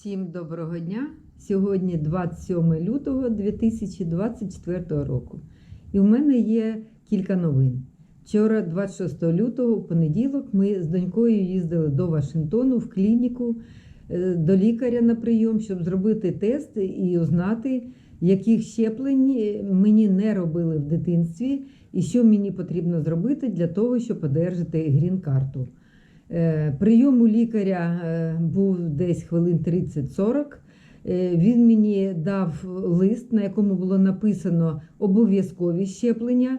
Всім доброго дня! Сьогодні 27 лютого 2024 року. І в мене є кілька новин. Вчора, 26 лютого, в понеділок, ми з донькою їздили до Вашингтону в клініку е, до лікаря на прийом, щоб зробити тест і узнати, яких щеплень мені не робили в дитинстві, і що мені потрібно зробити для того, щоб одержати грін-карту. Е, Прийом у лікаря е, був десь хвилин 30-40. Е, Він мені дав лист, на якому було написано обов'язкові щеплення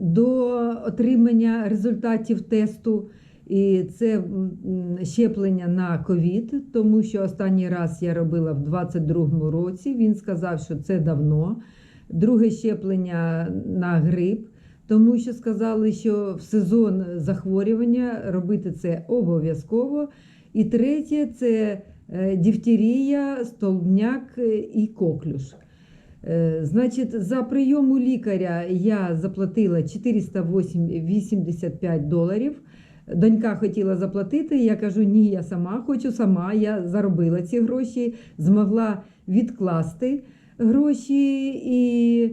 до отримання результатів тесту. І це щеплення на ковід, тому що останній раз я робила в 22-му році. Він сказав, що це давно. Друге щеплення на грип тому що сказали, що в сезон захворювання робити це обов'язково. І третє це е, дифтерія, столбняк е, і коклюш. Е, Значить, за прийом у лікаря я заплатила 485 доларів. Донька хотіла заплатити. Я кажу, ні, я сама хочу сама. Я заробила ці гроші, змогла відкласти гроші і.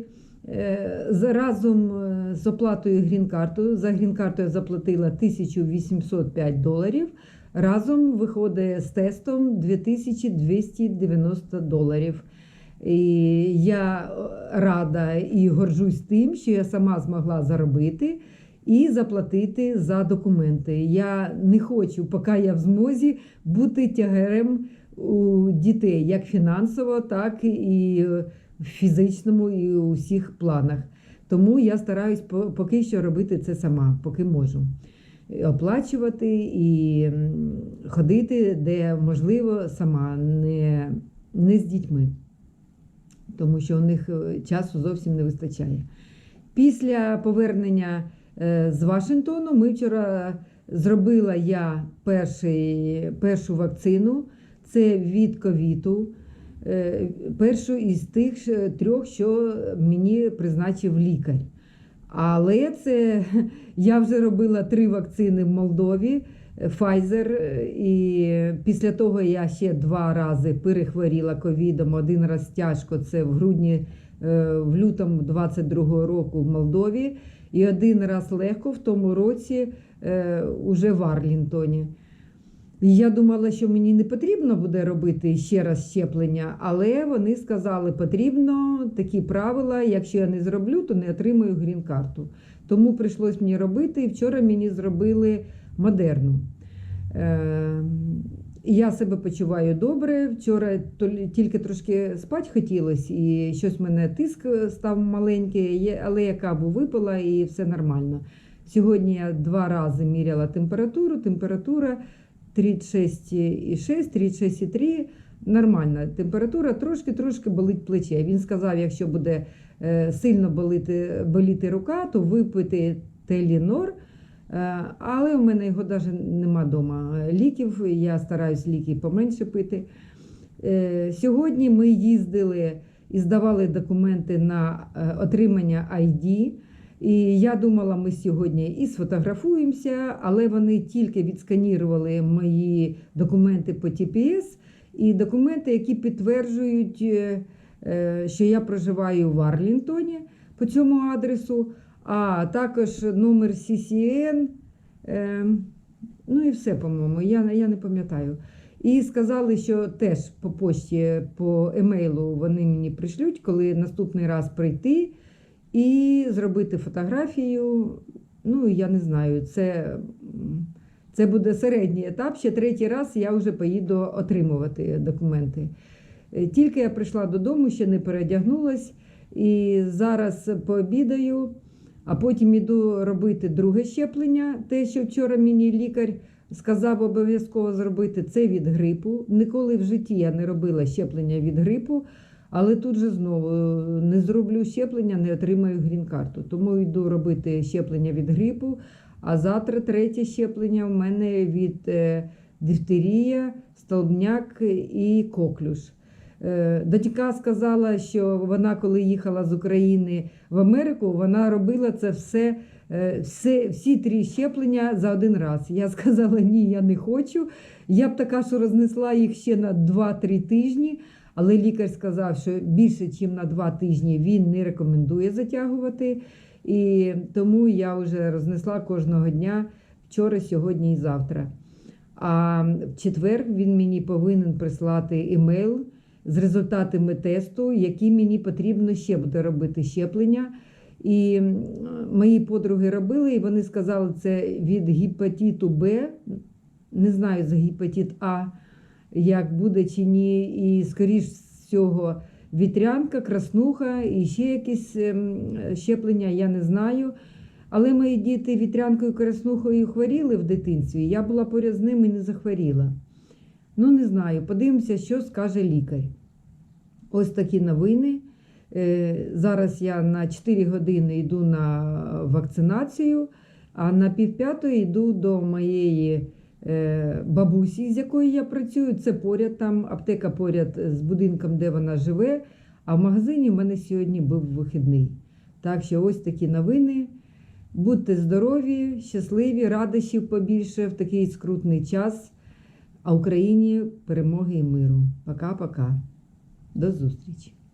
Разом з оплатою грін-картою. За грін-карту я заплатила 1805 доларів. Разом виходить з тестом 2290 доларів. І я е, рада і горжусь тим, що я сама змогла заробити і заплатити за документи. Я не хочу, поки я в змозі, бути тягарем у дітей, як фінансово, так і в фізичному і у всіх планах. Тому я стараюсь поки що робити це сама, поки можу. Оплачувати і ходити, де можливо, сама, не, не з дітьми, тому що у них е, часу зовсім не вистачає. Після повернення е, з Вашингтону ми вчора зробила я перший, першу вакцину. Це від ковіту. Е, Першу із тих трьох, що мені призначив лікар. Але це я вже робила три вакцини в Молдові. Pfizer, е, і після того я ще два рази перехворіла ковідом. Один раз тяжко, це в грудні, е, в лютому 22-го року в Молдові, і один раз легко в тому році е, уже в Арлінтоні. Я думала, що мені не потрібно буде робити ще раз щеплення, але вони сказали, потрібно такі правила. Якщо я не зроблю, то не отримаю грін-карту. Тому прийшлось мені робити. І вчора мені зробили модерну. Е, я себе почуваю добре. Вчора тільки трошки спати хотілося, і щось в мене тиск став маленький, але я каву випила і все нормально. Сьогодні я два рази міряла температуру. Температура 36,6, 36,3. Нормальна температура, трошки-трошки болить плече. Він сказав, якщо буде е, сильно боліти, боліти рука, то випити телінор. Е, Але в мене його навіть нема вдома ліків. Я стараюсь ліки поменше пити. Е, Сьогодні ми їздили і здавали документи на отримання ID. І я думала, ми сьогодні і сфотографуємося, але вони тільки відсканірували мої документи по TPS і документи, які підтверджують, е, е, що я проживаю в Арлінтоні по цьому адресу, а також номер CCN. е, Ну і все, по-моєму, я, я не пам'ятаю. І сказали, що теж по почті, по емейлу вони мені пришлють, коли наступний раз прийти і зробити фотографію. Ну, я не знаю, це, це буде середній етап. Ще третій раз я вже поїду отримувати документи. Е, Тільки я прийшла додому, ще не переодягнулась, і зараз пообідаю, а потім іду робити друге щеплення. Те, що вчора мені лікар сказав обов'язково зробити, це від грипу. Ніколи в житті я не робила щеплення від грипу. Але тут же знову е, не зроблю щеплення, не отримаю грін-карту. Тому йду робити щеплення від грипу. А завтра третє щеплення в мене від е, дифтерія, столбняк і коклюш. Е, Дочка сказала, що вона, коли їхала з України в Америку, вона робила це все, все всі три щеплення за один раз. Я сказала, ні, я не хочу. Я б така, що рознесла їх ще на 2-3 тижні. Але лікар сказав, що більше, ніж на 2 тижні він не рекомендує затягувати. І тому я вже рознесла кожного дня вчора, сьогодні і завтра. А в четвер він мені повинен прислати емейл з результатами тесту, які мені потрібно ще буде робити щеплення. І мої подруги робили, і вони сказали, це від гепатиту Б, не знаю за гепатит А, як буде чи ні, і скоріш всього вітрянка, краснуха і ще якісь ем, щеплення, я не знаю. Але мої діти вітрянкою краснухою хворіли в дитинстві. Я була поряд з ними і не захворіла. Ну, не знаю, подивимося, що скаже лікар. Ось такі новини. Е, Зараз я на 4 години йду на вакцинацію, а на півп'ятої йду до моєї бабусі, з якою я працюю. Це поряд там, аптека поряд з будинком, де вона живе. А в магазині в мене сьогодні був вихідний. Так що ось такі новини. Будьте здорові, щасливі, радощів побільше в такий скрутний час. А Україні перемоги і миру. Пока-пока. До зустрічі!